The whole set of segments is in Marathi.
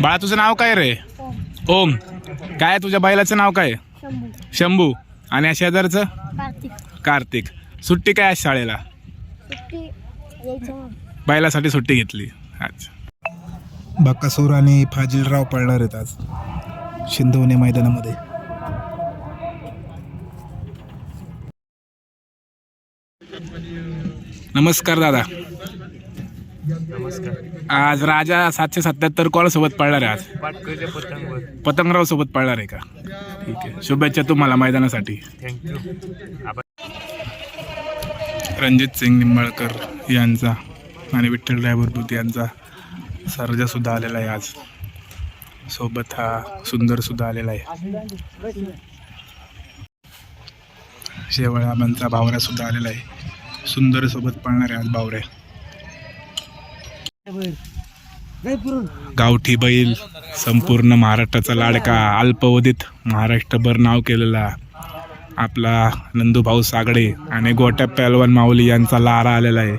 बाळा तुझं नाव काय रे? ओम. काय तुझ्या बैलाचं नाव काय? शंभू. शंभू आणि या शेजारचं? कार्तिक. सुट्टी काय आहे शाळेला? बैलासाठी सुट्टी घेतली. अच्छा. बाकासूर आणि फाजिलराव पळणार आहेत आज. शिंदवणे मैदानामध्ये. नमस्कार दादा. नमस्कार आज राजा सातशे सत्याहत्तर कॉल सोबत पळणार आहे आज. पतंगवर पतंगराव सोबत पळणार आहे का? ठीक आहे. शुभेच्छा तुम्हाला मैदानासाठी. थँक्यू रणजित सिंग निंबाळकर यांचा आणि विठ्ठल ड्रायव्हर बुद्ध यांचा. सर्जा सुद्धा आलेला आहे आज. सोबत हा सुंदर सुद्धा आलेला आहे. शेवळाबांचा भावऱ्या सुद्धा आलेला आहे. सुंदर सोबत पळणार आहे आज भावऱ्या. गावठी बैल संपूर्ण महाराष्ट्राचा लाडका अल्पवधीत महाराष्ट्रभर नाव केलेला आपला नंदूभाऊ सागडे आणि गोट्या पॅलवन माऊली यांचा लारा आलेला आहे.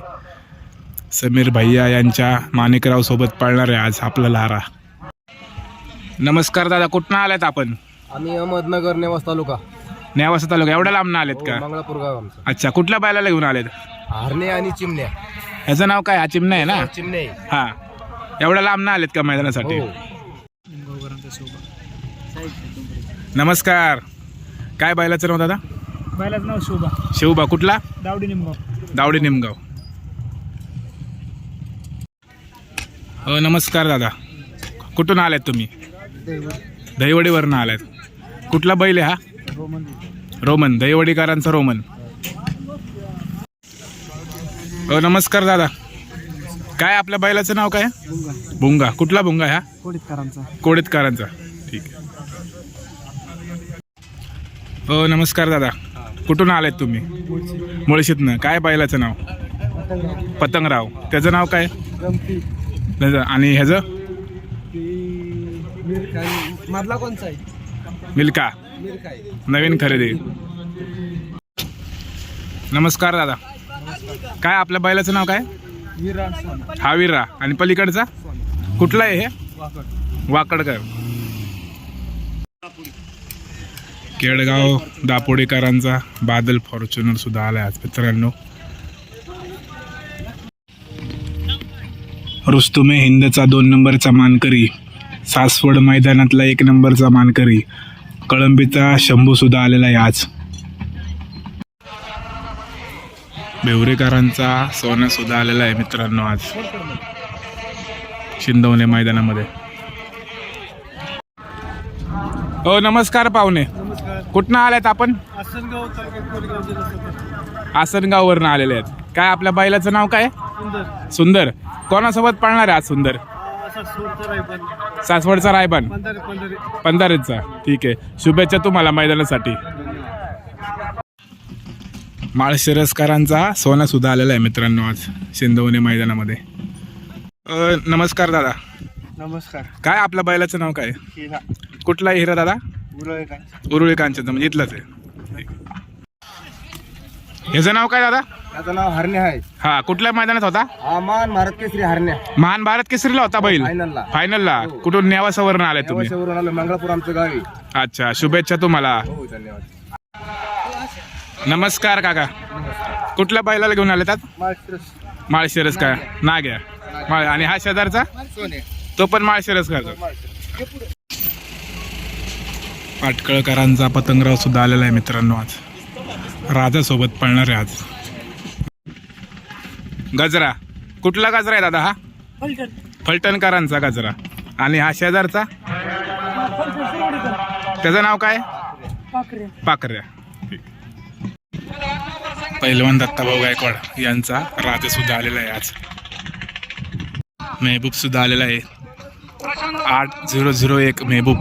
समीर भैया यांच्या माणिकराव सोबत पळणार आहे आज आपला लारा. नमस्कार दादा कुठनं आलात आपण? आम्ही अहमदनगर नेवास तालुका. नेवासा तालुका एवढ्या लांब आलेत का? मंगळापूर गाव आमचं. अच्छा कुठल्या बैलाला घेऊन आलेत? हरणे आणि चिमण्या. ह्याचं नाव काय? हा चिमणा आहे ना? चिमणे हा. एवढ्या लांब आलेत का मैदानासाठी? हो. नमस्कार. काय बैलाचं नाव दादा? बैलाचं नाव शोभा. शिवबा कुठला? दावडी निमगाव. दावडी निमगाव. हो नमस्कार दादा. कुठून आलात तुम्ही? दहिवडीवरनं आलात. कुठला बैल आहे हा? रोमन. दहिवडीकरांचा रोमन. हो नमस्कार दादा. काय आपल्या बैलाचं नाव काय? भुंगा कुठला भुंगा ह्या कोडितकरांचा कोडितकारांचा. ठीक. आहे हो नमस्कार दादा. कुठून आलात तुम्ही? मुळशीतनं. काय बैलाचं नाव? पतंगराव. त्याचं नाव काय? आणि ह्याचं? मधला कोणचा आहे? मिल्का नवीन खरेदी. नमस्कार दादा. काय आपल्या बैलाचं नाव काय? हा विरा. आणि पलीकडचा? कुठला आहे हे? वाकडकर. केडगाव दापोडेकरांचा बादल फॉर्च्युनर सुद्धा आलाय आज मित्रांनो. रुस्तुमे हिंदचा दोन नंबरचा मानकरी. सासवड मैदानातला एक नंबरचा मानकरी. कळंबीचा शंभू सुद्धा आलेला आहे आज. बेवरेकरांचा सोनं सुद्धा आलेला आहे मित्रांनो आज. शिंदवणे मैदानामध्ये. हो नमस्कार पाहुणे. कुठनं आल्यात आपण? आसनगाव आसनगाववरनं आलेले आहेत. काय आपल्या बैलाचं नाव काय? सुंदर. कोणासोबत पळणार आहे आज सुंदर? सासवडचा रायबान. पंधरा पंधरा. पंधराचा. ठीक आहे. शुभेच्छा तुम्हाला मैदानासाठी. माळशिरसकरांचा सोना सुद्धा आलेला आहे मित्रांनो आज सिंधवणे मैदानामध्ये. नमस्कार दादा. नमस्कार. काय आपल्या बैलाचं नाव काय? कुठला हिरा दादा? उरुळी कांचनचं म्हणजे इथलंच आहे. ह्याचं नाव काय दादा? त्याचं नाव हरणे आहे. हा कुठल्या मैदानात होता? आमान भारत केसरी हरण्या. महान भारत केसरीला होता बैल? फायनलला फायनलला कुठून नेवासावरनं आलाय तुम्ही? आलो मंगळापूर आमचं गावी अच्छा शुभेच्छा तुम्हाला. हो धन्यवाद. नमस्कार काका. कुठल्या बैलाला घेऊन आले त्यात माळशिरस. माळशिरस का? नाग्या. माळ आणि हा शेजारचा? सोने. तो पण माळशिरस करतो पाटकळकरांचा पतंगराव सुद्धा आलेला आहे मित्रांनो आज. राजासोबत पळणार आहे आज. गजरा. कुठला गजरा आहे दादा हा? फलटण. फलटणकरांचा गजरा. आणि हा शेजारचा? त्याचं नाव काय? पाकऱ्या पैलवान दत्ताभाऊ गायकवाड यांचा राजा सुद्धा आलेला आहे आज. मेहबूब सुद्धा आलेला आहे. आठ झिरो झिरो एक मेहबूब.